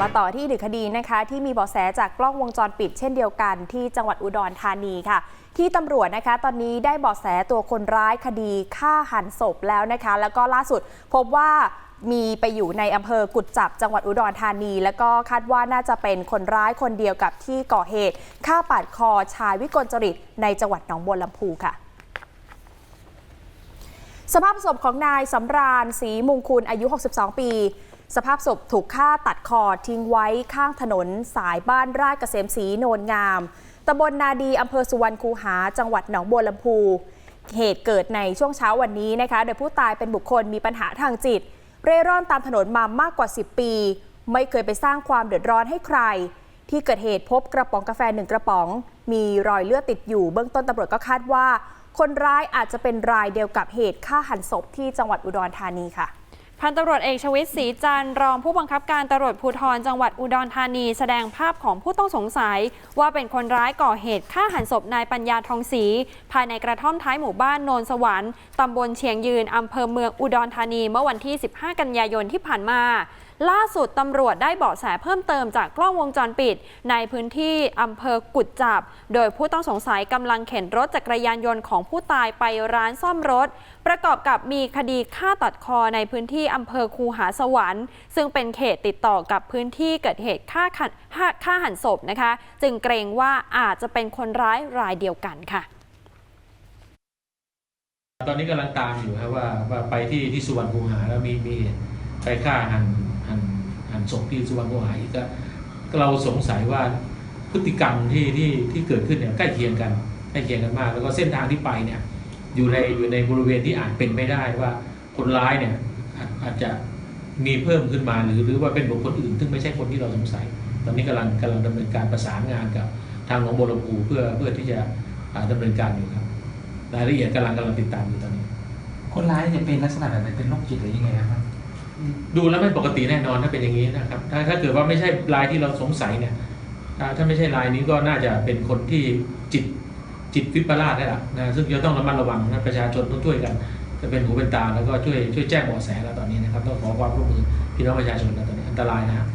มาต่อที่อีกหนึ่งคดีนะคะที่มีเบาะแสจากกล้องวงจรปิดเช่นเดียวกันที่จังหวัดอุดรธานีค่ะ ที่ตำรวจนะคะตอนนี้ได้เบาะแสตัวคนร้ายคดีฆ่าหันศพแล้วนะคะ แล้วก็ล่าสุดพบว่ามีไปอยู่ในอำเภอกุดจับจังหวัดอุดรธานี แล้วก็คาดว่าน่าจะเป็นคนร้ายคนเดียวกับที่ก่อเหตุฆ่าปาดคอชายวิกลจริตในจังหวัดหนองบัวลำพูค่ะสภาพศพของนายสำราญศรีมุงคุณอายุ 62 ปี สภาพศพถูกฆ่าตัดคอทิ้งไว้ข้างถนนสายบ้านราชเกษมศรีโนนงามตำบลนาดีอำเภอสุวรรณคูหา จังหวัดหนองบัวลำพู เหตุเกิดในช่วงเช้าวันนี้นะคะ โดยผู้ตายเป็นบุคคลมีปัญหาทางจิต เร่ร่อนตามถนนมามากกว่า 10 ปี ไม่เคยไปสร้างความเดือดร้อนให้ใคร ที่เกิดเหตุพบกระป๋องกาแฟหนึ่งกระป๋อง มีรอยเลือดติดอยู่ เบื้องต้นตำรวจก็คาดว่า คนร้ายอาจจะเป็นรายเดียวกับเหตุฆ่าหันศพที่จังหวัดอุดรธานีค่ะ พันตำรวจเอกชวิตศรีจันทร์รองผู้บังคับการตำรวจภูธรจังหวัดอุดรธานี แสดงภาพของผู้ต้องสงสัย ว่าเป็นคนร้ายก่อเหตุฆ่าหันศพนายปัญญาทองศรีภายในกระท่อมท้ายหมู่บ้านโนนสวรรค์ตำบลเชียงยืนอำเภอเมืองอุดรธานีเมื่อวันที่ 15 กันยายนที่ผ่านมา ล่าสุดตำรวจได้เบาะแสเพิ่มเติมจากกล้องวงจรปิด ในพื้นที่อำเภอกุดจับ โดยผู้ต้องสงสัยกำลังเข็นรถจักรยานยนต์ของผู้ตายไปร้านซ่อมรถ ประกอบกับมีคดีฆ่าตัดคอในพื้นที่อำเภอคูหาสวรรค์ ซึ่งเป็นเขตติดต่อกับพื้นที่เกิดเหตุฆ่าฆ่าาหันศพนะคะ จึงเกรงว่าอาจจะเป็นคนร้ายรายเดียวกันค่ะตอนนี้กำลังตามอยู่ครับว่าว่าไปที่ที่สุวรรณคูหาแล้วมีมีเหตุไปฆ่าหัน หันหันศพที่สุวรรณคูหาอีกก็เราสงสัยว่าพฤติกรรมที่ที่ที่เกิดขึ้นเนี่ยใกล้เคียงกันใกล้เคียงกันมาก แล้วก็เส้นทางที่ไปเนี่ยอยู่ในอยู่ในบริเวณที่อาจเป็นไม่ได้ว่าคนร้ายเนี่ยอาจจะมีเพิ่มขึ้นมาหรือหรือว่าเป็นบุคคลอื่น ซึ่งไม่ใช่คนที่เราสงสัย ตอนนี้กำลังกำลังดำเนินการประสานงานกับทางหนองบัวลำพูเพื่อเพื่อที่จะอ่าดำเนินการอยู่ครับรายละเอียดกำลังกำลังติดตามอยู่ตอนนี้ คนร้ายเนี่ยเป็นลักษณะแบบไหนเป็นโรคจิตหรือยังไงครับ ดูแล้วไม่ปกติแน่นอนถ้าเป็นอย่างนี้นะครับ ถ้าถ้าเกิดว่าไม่ใช่ลายที่เราสงสัยเนี่ยอ่าถ้าไม่ใช่ลายนี้ก็น่าจะเป็นคนที่จิตจิตวิปลาสได้ละนะซึ่งจะต้องระมัดระวังนะประชาชนต้องช่วยกัน จะเป็นหูเป็นตาแล้วก็ช่วยช่วยแจ้งเบาะแสแล้วตอนนี้นะครับ ต้องขอความร่วมมือพี่น้องประชาชนนะตอนนี้อันตรายนะครับ